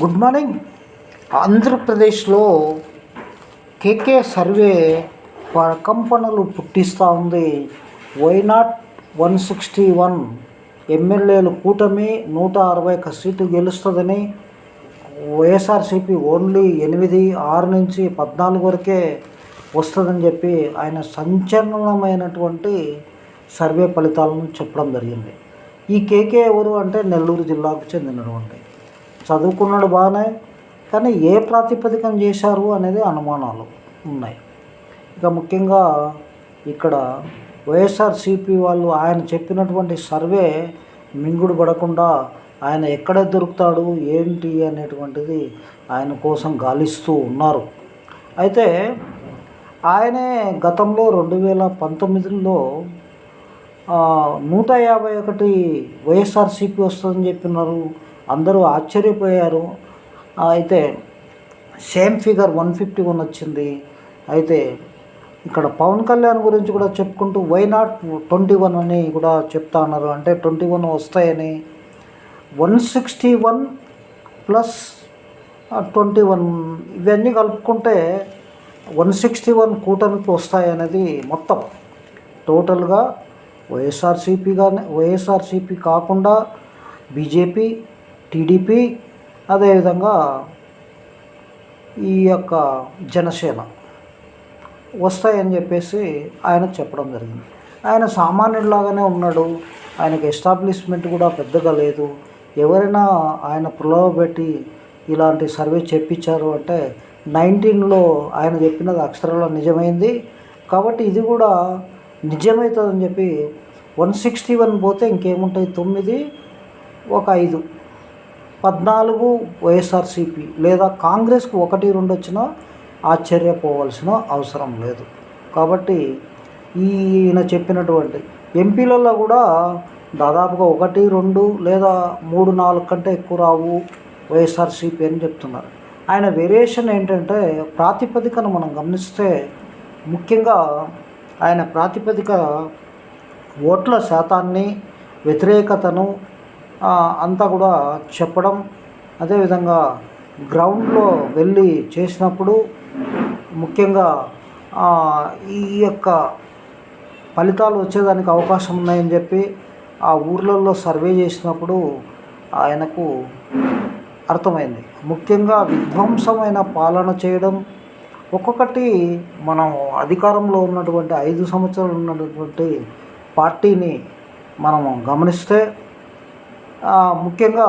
Good morning. ఆంధ్రప్రదేశ్లో KK survey ప్రకంపనలు పుట్టిస్తూ ఉంది. వైనాట్ వన్ సిక్స్టీ వన్ ఎమ్మెల్యేలు కూటమి నూట అరవై ఒక సీటు గెలుస్తుందని వైఎస్ఆర్సీపీ ఓన్లీ ఎనిమిది ఆరు నుంచి పద్నాలుగు వరకే వస్తుందని చెప్పి ఆయన సంచలనమైనటువంటి సర్వే ఫలితాలను చెప్పడం జరిగింది. ఈ కేకే ఎవరు అంటే నెల్లూరు జిల్లాకు చెందినటువంటి చదువుకున్నాడు బాగానే కానీ ఏ ప్రాతిపదికన చేశారు అనేది అనుమానాలు ఉన్నాయి. ఇక ముఖ్యంగా ఇక్కడ వైఎస్ఆర్సీపీ వాళ్ళు ఆయన చెప్పినటువంటి సర్వే మింగుడు పడకుండా ఆయన ఎక్కడ దొరుకుతాడు ఏంటి అనేటువంటిది ఆయన కోసం గాలిస్తూ ఉన్నారు. అయితే ఆయనే గతంలో రెండు వేల పంతొమ్మిదిలో నూట యాభై ఒకటి వైఎస్ఆర్సీపీ వస్తుందని చెప్పినారు. అందరూ ఆశ్చర్యపోయారు. అయితే same figure one fifty one వచ్చింది. అయితే ఇక్కడ పవన్ కళ్యాణ్ గురించి కూడా చెప్పుకుంటూ వై నాట్ ట్వంటీ వన్ అని కూడా చెప్తా ఉన్నారు. అంటే ట్వంటీ వన్ వస్తాయని. One sixty one plus twenty one ఇవన్నీ కలుపుకుంటే వన్ సిక్స్టీ వన్ కూటమికి వస్తాయనేది మొత్తం. టోటల్గా వైఎస్ఆర్సీపీ కానీ వైఎస్ఆర్సీపీ కాకుండా బీజేపీ టీడీపీ అదేవిధంగా ఈ యొక్క జనసేన వస్తాయని చెప్పేసి ఆయన చెప్పడం జరిగింది. ఆయన సామాన్యుడిలాగానే ఉన్నాడు. ఆయనకి ఎస్టాబ్లిష్మెంట్ కూడా పెద్దగా లేదు. ఎవరైనా ఆయన పెట్టి ఇలాంటి సర్వే చెప్పించారు అంటే నైన్టీన్లో ఆయన చెప్పినది అక్షరాల నిజమైంది. కాబట్టి ఇది కూడా నిజమవుతుందని చెప్పి వన్ సిక్స్టీ వన్ పోతే ఇంకేముంటాయి? తొమ్మిది ఒక ఐదు. పద్నాలుగు వైఎస్ఆర్సీపీ లేదా కాంగ్రెస్కు ఒకటి రెండు వచ్చినా ఆశ్చర్యపోవాల్సిన అవసరం లేదు. కాబట్టి ఈయన చెప్పినటువంటి ఎంపీలలో కూడా దాదాపుగా ఒకటి రెండు లేదా మూడు నాలుగు కంటే ఎక్కువ రావు వైఎస్ఆర్సీపీ అని చెప్తున్నారు. ఆయన వేరియేషన్ ఏంటంటే ప్రాతిపదికను మనం గమనిస్తే ముఖ్యంగా ఆయన ప్రాతిపదిక ఓట్ల శాతాన్ని వ్యతిరేకతను అంతా కూడా చెప్పడం అదేవిధంగా గ్రౌండ్లో వెళ్ళి చేసినప్పుడు ముఖ్యంగా ఈ యొక్క ఫలితాలు వచ్చేదానికి అవకాశం ఉన్నాయని చెప్పి ఆ ఊర్లలో సర్వే చేసినప్పుడు ఆయనకు అర్థమైంది. ముఖ్యంగా విధ్వంసమైన పాలన చేయడం ఒక్కొక్కటి మనం అధికారంలో ఉన్నటువంటి ఐదు సంవత్సరాలు ఉన్నటువంటి పార్టీని మనము గమనిస్తే ముఖ్యంగా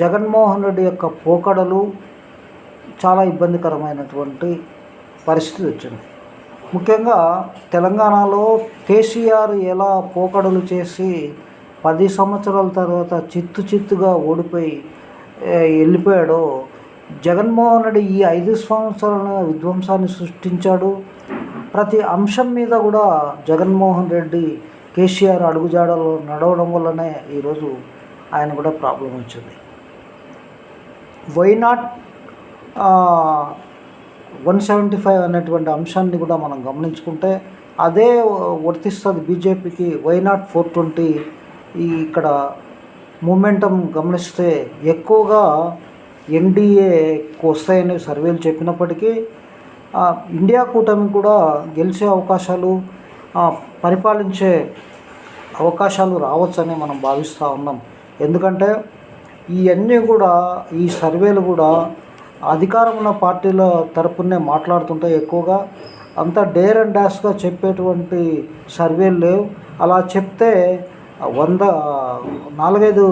జగన్మోహన్ రెడ్డి యొక్క పోకడలు చాలా ఇబ్బందికరమైనటువంటి పరిస్థితి వచ్చింది. ముఖ్యంగా తెలంగాణలో కేసీఆర్ ఎలా పోకడలు చేసి పది సంవత్సరాల తర్వాత చిత్తు చిత్తుగా ఓడిపోయి వెళ్ళిపోయాడో జగన్మోహన్ రెడ్డి ఈ ఐదు సంవత్సరాల విధ్వంసాన్ని సృష్టించాడు. ప్రతి అంశం మీద కూడా జగన్మోహన్ రెడ్డి కేసీఆర్ అడుగుజాడలు నడవడం వల్లనే ఈరోజు ఆయన కూడా ప్రాబ్లం వచ్చింది. Why not one seventy five అనేటువంటి అంశాన్ని కూడా మనం గమనించుకుంటే అదే వర్తిస్తుంది బీజేపీకి వై నాట్ ఫోర్ ట్వంటీ ఈ ఇక్కడ మూమెంటం గమనిస్తే ఎక్కువగా ఎన్డీఏకి వస్తాయని సర్వేలు చెప్పినప్పటికీ ఇండియా కూటమి కూడా గెలిచే అవకాశాలు పరిపాలించే అవకాశాలు రావచ్చని మనం భావిస్తూ ఉన్నాం. ఎందుకంటే ఇవన్నీ కూడా ఈ సర్వేలు కూడా అధికారం ఉన్న పార్టీల తరపునే మాట్లాడుతుంటే ఎక్కువగా. అంత డేర్ అండ్ డాష్గా చెప్పేటువంటి సర్వేలు లేవు. అలా చెప్తే వంద నాలుగైదు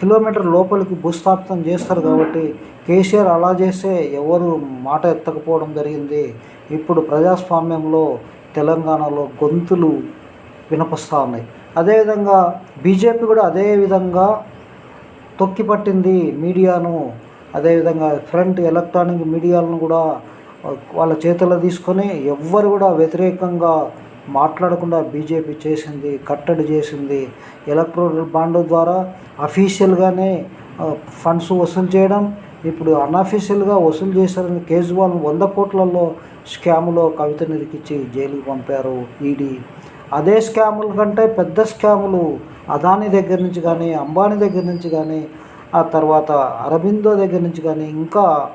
కిలోమీటర్ లోపలికి భూస్థాపితం చేస్తారు కాబట్టి కేసీఆర్ అలా చేస్తే ఎవరు మాట ఎత్తకపోవడం జరిగింది. ఇప్పుడు ప్రజాస్వామ్యంలో తెలంగాణలో గొంతులు వినపస్తూ ఉన్నాయి. అదేవిధంగా బీజేపీ కూడా అదే విధంగా తొక్కిపట్టింది మీడియాను. అదేవిధంగా ఫ్రంట్ ఎలక్ట్రానిక్ మీడియాలను కూడా వాళ్ళ చేతుల్లో తీసుకొని ఎవ్వరు కూడా వ్యతిరేకంగా మాట్లాడకుండా బీజేపీ చేసింది కట్టడి చేసింది. ఎలక్ట్రోనల్ బాండ్ ద్వారా అఫీషియల్గానే ఫండ్స్ వసూలు చేయడం ఇప్పుడు అన్అఫీషియల్గా వసూలు చేశారని కేజ్రీవాల్ వంద కోట్లలో స్కాములో కవిత నిరికిచ్చి జైలుకి పంపారు ఈడీ. అదే స్కాముల కంటే పెద్ద స్కాములు అదాని దగ్గర నుంచి కానీ అంబానీ దగ్గర నుంచి కానీ ఆ తర్వాత అరబిందో దగ్గర నుంచి కానీ ఇంకా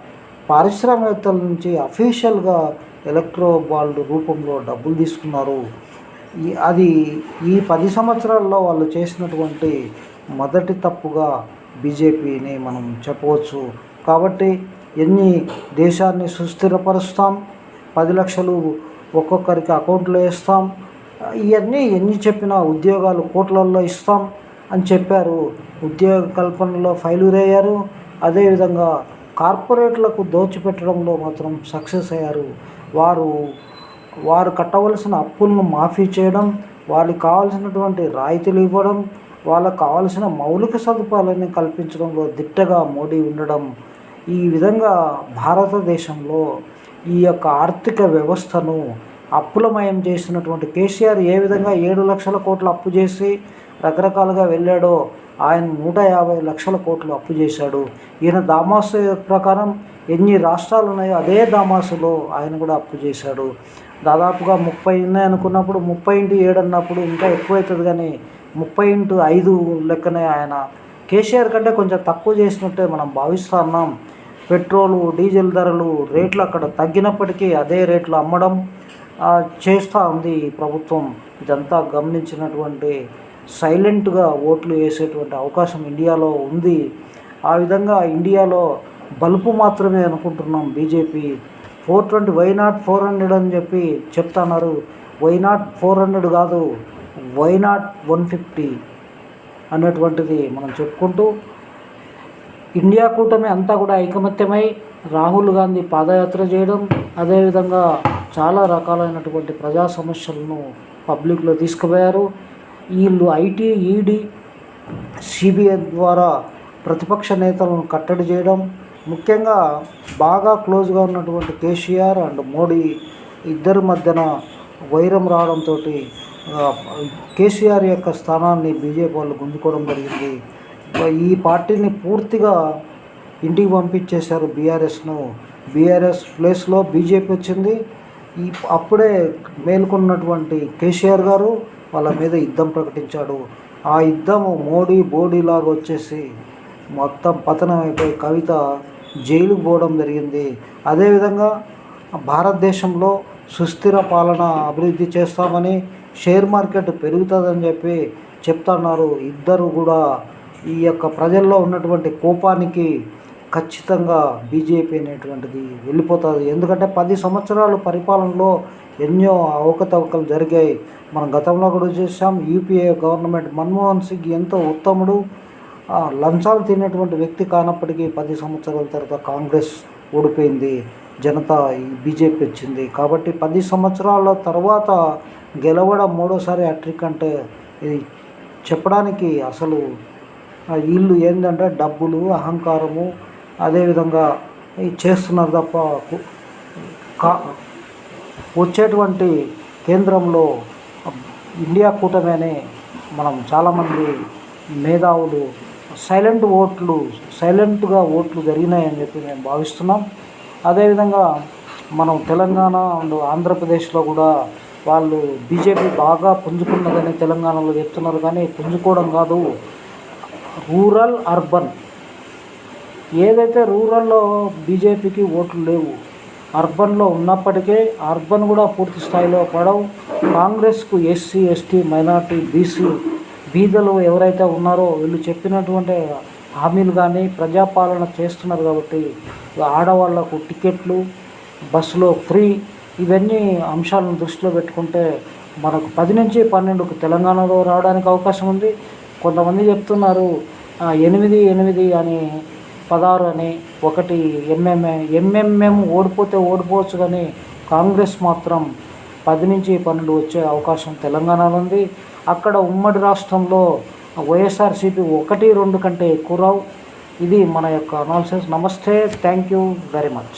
పారిశ్రామికవేత్తల నుంచి అఫీషియల్గా ఎలక్ట్రో బాల్డ్ రూపంలో డబ్బులు తీసుకున్నారు. ఈ అది ఈ పది సంవత్సరాల్లో వాళ్ళు చేసినటువంటి మొదటి తప్పుగా బీజేపీని మనం చెప్పవచ్చు. కాబట్టి ఎన్ని దేశాన్ని సుస్థిరపరుస్తాం? పది లక్షలు ఒక్కొక్కరికి అకౌంట్లో వేస్తాం. ఇవన్నీ ఎన్ని చెప్పినా ఉద్యోగాలు కోట్లల్లో ఇస్తాం అని చెప్పారు. ఉద్యోగ కల్పనలో ఫెయిల్యూర్ అయ్యారు అదేవిధంగా కార్పొరేట్లకు దోచిపెట్టడంలో మాత్రం సక్సెస్ అయ్యారు. వారు వారు కట్టవలసిన అప్పులను మాఫీ చేయడం వాళ్ళకి కావాల్సినటువంటి రాయితీలు ఇవ్వడం వాళ్ళకు కావాల్సిన మౌలిక సదుపాయాలని కల్పించడంలో దిట్టగా మోడీ ఉండడం. ఈ విధంగా భారతదేశంలో ఈ యొక్క ఆర్థిక వ్యవస్థను అప్పులమయం చేసినటువంటి కేసీఆర్ ఏ విధంగా ఏడు లక్షల కోట్లు అప్పు చేసి రకరకాలుగా వెళ్ళాడో ఆయన నూట యాభై లక్షల కోట్లు అప్పు చేశాడు. ఈయన దామాసు ప్రకారం ఎన్ని రాష్ట్రాలు ఉన్నాయో అదే దామాసులో ఆయన కూడా అప్పు చేశాడు. దాదాపుగా ముప్పై ఉన్నాయి అనుకున్నప్పుడు ముప్పై ఇంటూ ఏడు అన్నప్పుడు ఇంకా ఎక్కువ అవుతుంది కానీ ముప్పై ఇంటూ ఐదు లెక్కనే ఆయన. కేసీఆర్ కంటే కొంచెం తక్కువ చేసినట్టే మనం భావిస్తూ ఉన్నాం. పెట్రోలు డీజిల్ ధరలు రేట్లు అక్కడ తగ్గినప్పటికీ అదే రేట్లు అమ్మడం చేస్తూ ఉంది ప్రభుత్వం. ఇదంతా గమనించినటువంటి సైలెంట్గా ఓట్లు వేసేటువంటి అవకాశం ఇండియాలో ఉంది. ఆ విధంగా ఇండియాలో బలుపు మాత్రమే అనుకుంటున్నాం BJP. Four twenty why not four hundred అని చెప్పి చెప్తున్నారు. వై నాట్ ఫోర్ హండ్రెడ్ కాదు వై నాట్ వన్ ఫిఫ్టీ అనేటువంటిది మనం చెప్పుకుంటూ ఇండియా కూటమి అంతా కూడా ఐకమత్యమై రాహుల్ గాంధీ పాదయాత్ర చేయడం అదేవిధంగా చాలా రకాలైనటువంటి ప్రజా సమస్యలను పబ్లిక్లో తీసుకుపోయారు. వీళ్ళు ఐటీ ఈడీ సిబిఐ ద్వారా ప్రతిపక్ష నేతలను కట్టడి చేయడం ముఖ్యంగా బాగా క్లోజ్గా ఉన్నటువంటి కేసీఆర్ అండ్ మోడీ ఇద్దరి మధ్యన వైరం రావడంతో కేసీఆర్ యొక్క స్థానాన్ని బీజేపీ వాళ్ళు గుంజుకోవడం జరిగింది. ఈ పార్టీని పూర్తిగా ఇంటికి పంపించేశారు బీఆర్ఎస్ను. బీఆర్ఎస్ ప్లేస్లో బీజేపీ వచ్చింది. ఈ అప్పుడే మేల్కొన్నటువంటి కేసీఆర్ గారు వాళ్ళ మీద యుద్ధం ప్రకటించాడు. ఆ యుద్ధము మోడీ బోడీ లాగా వచ్చేసి మొత్తం పతనం అయిపోయి కవిత జైలుకు పోవడం జరిగింది. అదేవిధంగా భారతదేశంలో సుస్థిర పాలన అభివృద్ధి చేస్తామని షేర్ మార్కెట్ పెరుగుతుందని చెప్పి చెప్తున్నారు. ఇద్దరు కూడా ఈ యొక్క ప్రజల్లో ఉన్నటువంటి కోపానికి ఖచ్చితంగా బీజేపీ అనేటువంటిది వెళ్ళిపోతుంది. ఎందుకంటే పది సంవత్సరాల పరిపాలనలో ఎన్నో అవకతవకలు జరిగాయి. మనం గతంలో కూడా చూసాం యూపీఏ గవర్నమెంట్ మన్మోహన్ సింగ్ ఎంతో ఉత్తముడు. లంచాలు తినేటువంటి వ్యక్తి కానప్పటికీ పది సంవత్సరాల తర్వాత కాంగ్రెస్ ఓడిపోయింది. జనతా ఈ బీజేపీ వచ్చింది. కాబట్టి పది సంవత్సరాల తర్వాత గెలవడం మూడోసారి హ్యాట్రిక్ అంటే ఇది చెప్పడానికి అసలు వీళ్ళు ఏంటంటే డబ్బులు అహంకారము అదేవిధంగా చేస్తున్నారు తప్ప కా వచ్చేటువంటి కేంద్రంలో ఇండియా కూటమి అని మనం చాలామంది మేధావులు సైలెంట్ ఓట్లు సైలెంట్గా ఓట్లు జరిగినాయని చెప్పి మేము భావిస్తున్నాం. అదేవిధంగా మనం తెలంగాణ అండ్ ఆంధ్రప్రదేశ్లో కూడా వాళ్ళు బీజేపీ బాగా పుంజుకున్నదని తెలంగాణలో చెప్తున్నారు. కానీ పుంజుకోవడం కాదు రూరల్ అర్బన్ ఏదైతే రూరల్లో బీజేపీకి ఓట్లు లేవు అర్బన్లో ఉన్నప్పటికీ అర్బన్ కూడా పూర్తి స్థాయిలో పడవు. కాంగ్రెస్కు ఎస్సీ ఎస్టీ మైనార్టీ బీసీ బీదలు ఎవరైతే ఉన్నారో వీళ్ళు చెప్పినటువంటి హామీలు కానీ ప్రజాపాలన చేస్తున్నారు కాబట్టి ఆడవాళ్ళకు టికెట్లు బస్సులో ఫ్రీ ఇవన్నీ అంశాలను దృష్టిలో పెట్టుకుంటే మనకు పది నుంచి పన్నెండుకు తెలంగాణలో రావడానికి అవకాశం ఉంది. కొంతమంది చెప్తున్నారు ఎనిమిది ఎనిమిది అని పదహారు అని ఒకటి ఎంఎంఏ ఎంఎంఎం ఓడిపోతే ఓడిపోవచ్చు కానీ కాంగ్రెస్ మాత్రం పది నుంచి పన్నెండు వచ్చే అవకాశం తెలంగాణలో ఉంది. అక్కడ ఉమ్మడి రాష్ట్రంలో వైఎస్ఆర్సీపీ ఒకటి రెండు కంటే ఎక్కువ రావు. ఇది మన యొక్క అనాలిసిస్ నమస్తే. Thank you very much.